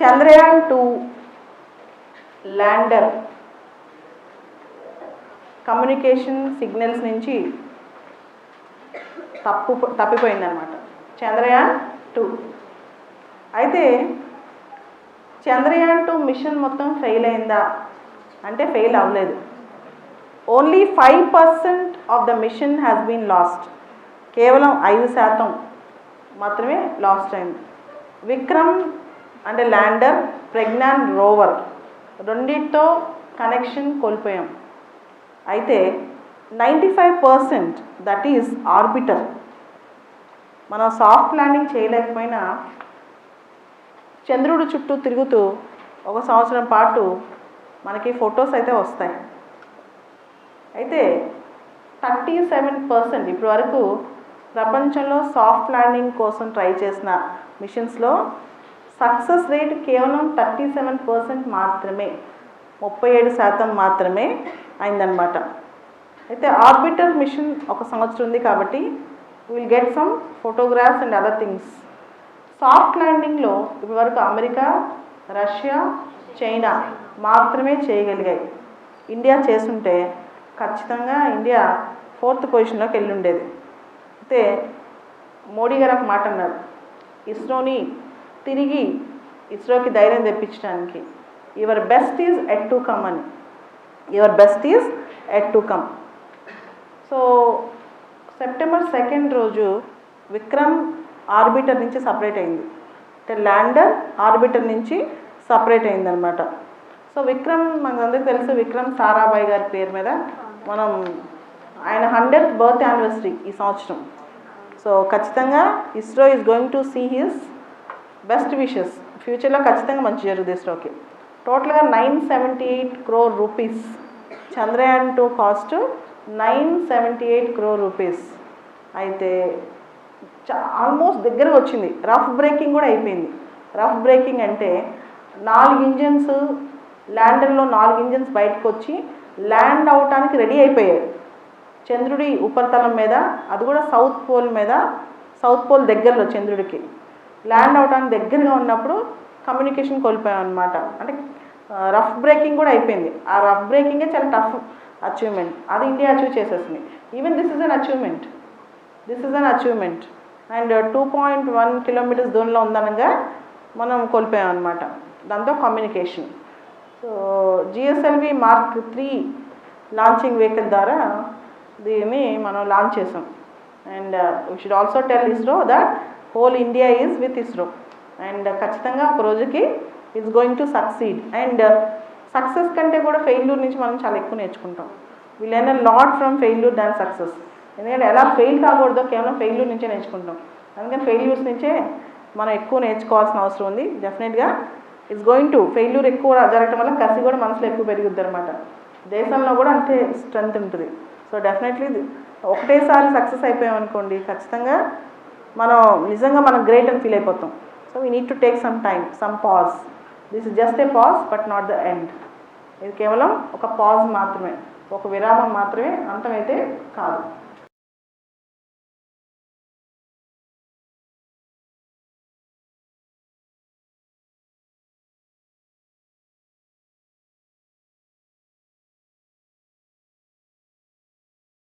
Chandrayaan two lander communication signals నుంచి తప్పు తప్పిపోయిందనమాట చంద్రయాన్ టూ. అయితే చంద్రయాన్ టూ మిషన్ మొత్తం ఫెయిల్ అయిందా? అంటే ఫెయిల్ అవ్వలేదు. Only five percent of the mission has been lost. కేవలం ఐదు శాతం మాత్రమే లాస్ట్ అయింది. విక్రమ్ అంటే ల్యాండర్ ప్రెగ్నాన్ రోవర్. రెండింటితో కనెక్షన్ కోల్పోయాం. అయితే ninety five percent that is orbiter మనం సాఫ్ట్ ల్యాండింగ్ చేయలేకపోయినా చంద్రుడు చుట్టూ తిరుగుతూ ఒక సంవత్సరం పాటు మనకి ఫొటోస్ అయితే వస్తాయి. అయితే థర్టీ సెవెన్ పర్సెంట్ ఇప్పటి వరకు ప్రపంచంలో సాఫ్ట్ ల్యాండింగ్ కోసం ట్రై చేసిన మిషన్స్లో సక్సెస్ రేట్ కేవలం థర్టీ సెవెన్ పర్సెంట్ మాత్రమే ముప్పై ఏడు శాతం మాత్రమే అయిందనమాట అయితే ఆర్బిటర్ మిషన్ ఒక సంవత్సరం ఉంది కాబట్టి will get some photographs and other things soft ల్యాండింగ్లో ఇప్పటివరకు అమెరికా రష్యా చైనా మాత్రమే చేయగలిగాయి. ఇండియా చేస్తుంటే ఖచ్చితంగా ఇండియా ఫోర్త్ పొజిషన్లోకి వెళ్ళి ఉండేది. అయితే మోడీ గారు ఒక మాట అన్నారు ఇస్రోని తిరిగి ఇస్రోకి ధైర్యం తెప్పించడానికి. Your best is yet to come అని. Your best is yet to come so September second రోజు విక్రమ్ ఆర్బిటర్ నుంచి సపరేట్ అయింది. అంటే ల్యాండర్ ఆర్బిటర్ నుంచి సపరేట్ అయిందనమాట సో విక్రమ్ మనకు తెలుసు విక్రమ్ సారాభాయ్ గారి పేరు మీద మనం ఆయన హండ్రెడ్ బర్త్ యానివర్సరీ ఈ సంవత్సరం. సో ఖచ్చితంగా ISRO is going to see his best wishes ఫ్యూచర్లో ఖచ్చితంగా మంచి జరుగుతుంది ఇస్రోకి టోటల్గా nine seventy eight crore rupees Chandrayaan two cost nine seventy eight crore rupees అయితే ఆల్మోస్ట్ దగ్గరకు వచ్చింది. రఫ్ బ్రేకింగ్ కూడా అయిపోయింది. రఫ్ బ్రేకింగ్ అంటే నాలుగు ఇంజన్స్ ల్యాండర్లో నాలుగు ఇంజన్స్ బయటకు వచ్చి ల్యాండ్ అవటానికి రెడీ అయిపోయాయి. చంద్రుడి ఉపరితలం మీద అది కూడా సౌత్ పోల్ మీద సౌత్ పోల్ దగ్గరలో చంద్రుడికి. ల్యాండ్ అవడానికి దగ్గరగా ఉన్నప్పుడు కమ్యూనికేషన్ కోల్పోయాం అనమాట అంటే రఫ్ బ్రేకింగ్ కూడా అయిపోయింది. ఆ రఫ్ బ్రేకింగే చాలా టఫ్ అచీవ్మెంట్. అది ఇండియా అచీవ్ చేసేసింది. Even this is an achievement this is an achievement and two point one kilometres దూరంలో ఉందనగా మనం కోల్పోయాం అనమాట దాంతో communication. So GSLV mark three launching vehicle ద్వారా దీన్ని మనం లాంచ్ చేసాం. And we should also tell ISRO that whole India is with ISRO and ఖచ్చితంగా ఒక రోజుకి is going to succeed and success కంటే కూడా ఫెయిల్యూర్ నుంచి మనం చాలా ఎక్కువ నేర్చుకుంటాం. We learn a lot from failure than success ఎందుకంటే ఎలా ఫెయిల్ కాకూడదో కేవలం ఫెయిల్యూర్ నుంచే నేర్చుకుంటాం. అందుకని ఫెయిల్యూర్స్ నుంచే మనం ఎక్కువ నేర్చుకోవాల్సిన అవసరం ఉంది. డెఫినెట్గా ఇట్స్ గోయింగ్ టు ఫెయిల్యూర్ ఎక్కువ జరగటం వల్ల కసి కూడా మనసులో ఎక్కువ పెరుగుద్ది అనమాట దేశంలో కూడా అంతే స్ట్రెంగ్త్ ఉంటుంది. సో డెఫినెట్లీ ఒకటేసారి సక్సెస్ అయిపోయాం అనుకోండి ఖచ్చితంగా మనం నిజంగా మనం గ్రేట్ అని ఫీల్ అయిపోతాం. So we need to take some time some pause this is just a pause but not the end ఇది కేవలం ఒక పాజ్ మాత్రమే ఒక విరామం మాత్రమే అంతమైతే కాదు.